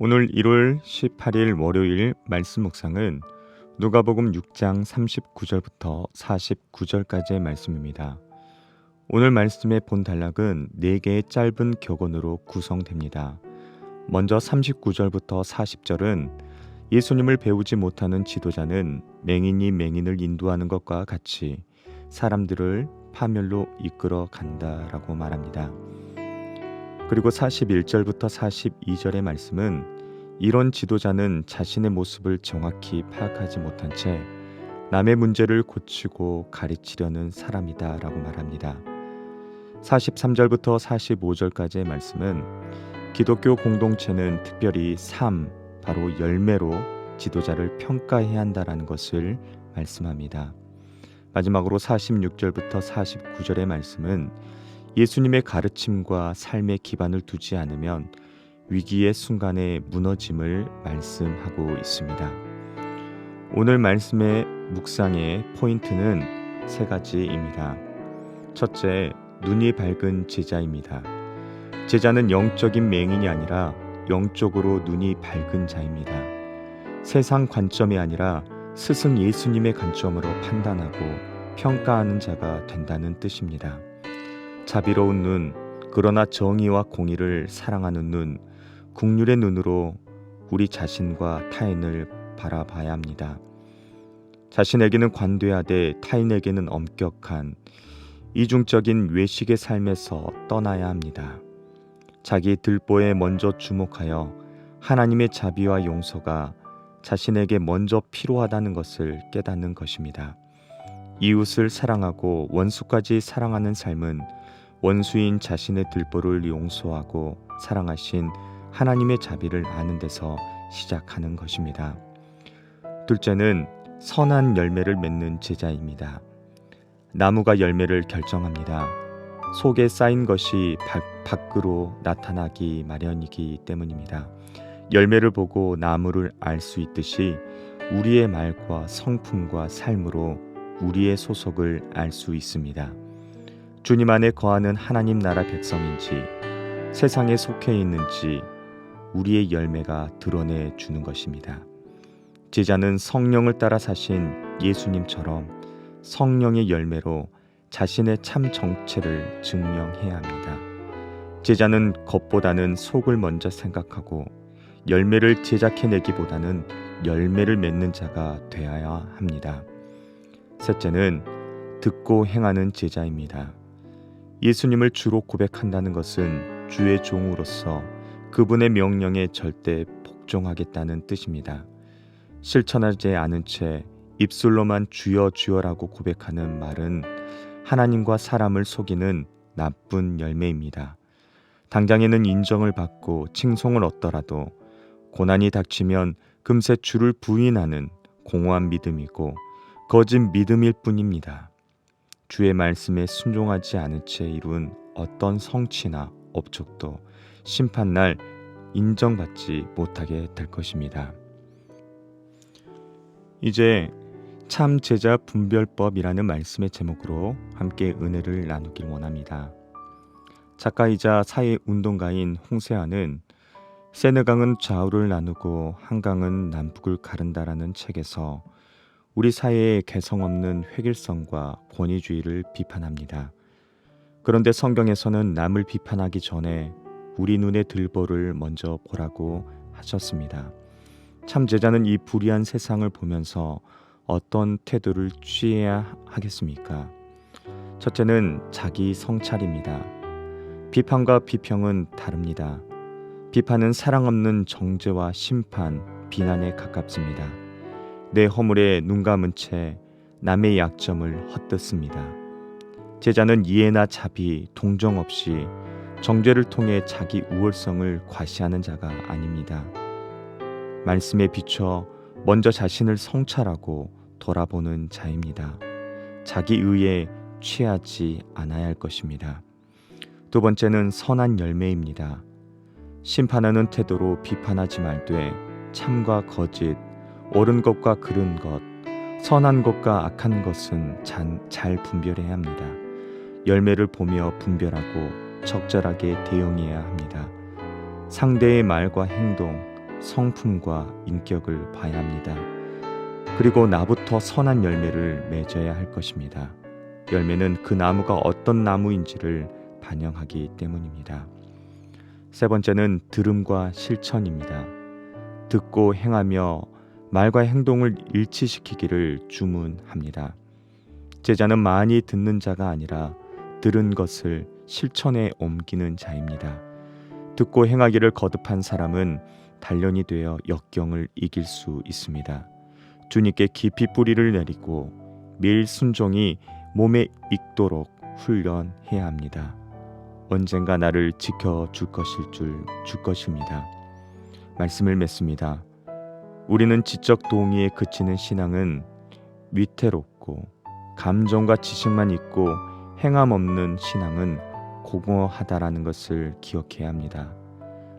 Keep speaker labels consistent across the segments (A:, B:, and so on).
A: 오늘 1월 18일 월요일 말씀 묵상은 누가복음 6장 39절부터 49절까지의 말씀입니다. 오늘 말씀의 본 단락은 4개의 짧은 격언으로 구성됩니다. 먼저 39절부터 40절은 예수님을 배우지 못하는 지도자는 맹인이 맹인을 인도하는 것과 같이 사람들을 파멸로 이끌어 간다라고 말합니다. 그리고 41절부터 42절의 말씀은 이런 지도자는 자신의 모습을 정확히 파악하지 못한 채 남의 문제를 고치고 가르치려는 사람이다 라고 말합니다. 43절부터 45절까지의 말씀은 기독교 공동체는 특별히 삶, 바로 열매로 지도자를 평가해야 한다라는 것을 말씀합니다. 마지막으로 46절부터 49절의 말씀은 예수님의 가르침과 삶의 기반을 두지 않으면 위기의 순간에 무너짐을 말씀하고 있습니다. 오늘 말씀의 묵상의 포인트는 세 가지입니다. 첫째, 눈이 밝은 제자입니다. 제자는 영적인 맹인이 아니라 영적으로 눈이 밝은 자입니다. 세상 관점이 아니라 스승 예수님의 관점으로 판단하고 평가하는 자가 된다는 뜻입니다. 자비로운 눈, 그러나 정의와 공의를 사랑하는 눈, 국률의 눈으로 우리 자신과 타인을 바라봐야 합니다. 자신에게는 관대하되 타인에게는 엄격한 이중적인 외식의 삶에서 떠나야 합니다. 자기 들보에 먼저 주목하여 하나님의 자비와 용서가 자신에게 먼저 필요하다는 것을 깨닫는 것입니다. 이웃을 사랑하고 원수까지 사랑하는 삶은 원수인 자신의 들보를 용서하고 사랑하신 하나님의 자비를 아는 데서 시작하는 것입니다. 둘째는 선한 열매를 맺는 제자입니다. 나무가 열매를 결정합니다. 속에 쌓인 것이 밖으로 나타나기 마련이기 때문입니다. 열매를 보고 나무를 알 수 있듯이 우리의 말과 성품과 삶으로 우리의 소속을 알 수 있습니다. 주님 안에 거하는 하나님 나라 백성인지 세상에 속해 있는지 우리의 열매가 드러내 주는 것입니다. 제자는 성령을 따라 사신 예수님처럼 성령의 열매로 자신의 참 정체를 증명해야 합니다. 제자는 겉보다는 속을 먼저 생각하고 열매를 제작해내기보다는 열매를 맺는 자가 되어야 합니다. 셋째는 듣고 행하는 제자입니다. 예수님을 주로 고백한다는 것은 주의 종으로서 그분의 명령에 절대 복종하겠다는 뜻입니다. 실천하지 않은 채 입술로만 주여 주여라고 고백하는 말은 하나님과 사람을 속이는 나쁜 열매입니다. 당장에는 인정을 받고 칭송을 얻더라도 고난이 닥치면 금세 주를 부인하는 공허한 믿음이고 거짓 믿음일 뿐입니다. 주의 말씀에 순종하지 않은 채 이룬 어떤 성취나 업적도 심판날 인정받지 못하게 될 것입니다. 이제 참 제자 분별법이라는 말씀의 제목으로 함께 은혜를 나누길 원합니다. 작가이자 사회 운동가인 홍세아는 세느강은 좌우를 나누고 한강은 남북을 가른다라는 책에서 우리 사회의 개성 없는 획일성과 권위주의를 비판합니다. 그런데 성경에서는 남을 비판하기 전에 우리 눈에 들보를 먼저 보라고 하셨습니다. 참 제자는 이 불의한 세상을 보면서 어떤 태도를 취해야 하겠습니까? 첫째는 자기 성찰입니다. 비판과 비평은 다릅니다. 비판은 사랑 없는 정죄와 심판, 비난에 가깝습니다. 내 허물에 눈 감은 채 남의 약점을 헛듣습니다. 제자는 이해나 자비, 동정 없이 정죄를 통해 자기 우월성을 과시하는 자가 아닙니다. 말씀에 비춰 먼저 자신을 성찰하고 돌아보는 자입니다. 자기 의에 취하지 않아야 할 것입니다. 두 번째는 선한 열매입니다. 심판하는 태도로 비판하지 말되 참과 거짓, 옳은 것과 그른 것, 선한 것과 악한 것은 잘 분별해야 합니다. 열매를 보며 분별하고 적절하게 대응해야 합니다. 상대의 말과 행동, 성품과 인격을 봐야 합니다. 그리고 나부터 선한 열매를 맺어야 할 것입니다. 열매는 그 나무가 어떤 나무인지를 반영하기 때문입니다. 세 번째는 들음과 실천입니다. 듣고 행하며 말과 행동을 일치시키기를 주문합니다. 제자는 많이 듣는 자가 아니라 들은 것을 실천에 옮기는 자입니다. 듣고 행하기를 거듭한 사람은 단련이 되어 역경을 이길 수 있습니다. 주님께 깊이 뿌리를 내리고 매일 순종이 몸에 익도록 훈련해야 합니다. 언젠가 나를 지켜 줄 것일 줄 줄 것입니다. 말씀을 맺습니다. 우리는 지적 동의에 그치는 신앙은 위태롭고 감정과 지식만 있고 행함 없는 신앙은 공허하다라는 것을 기억해야 합니다.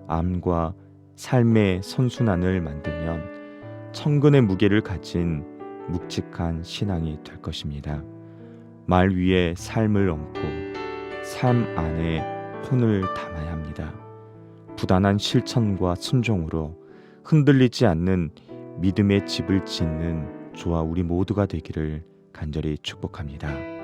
A: 암과 삶의 선순환을 만들면 천근의 무게를 가진 묵직한 신앙이 될 것입니다. 말 위에 삶을 얹고 삶 안에 혼을 담아야 합니다. 부단한 실천과 순종으로 흔들리지 않는 믿음의 집을 짓는 저와 우리 모두가 되기를 간절히 축복합니다.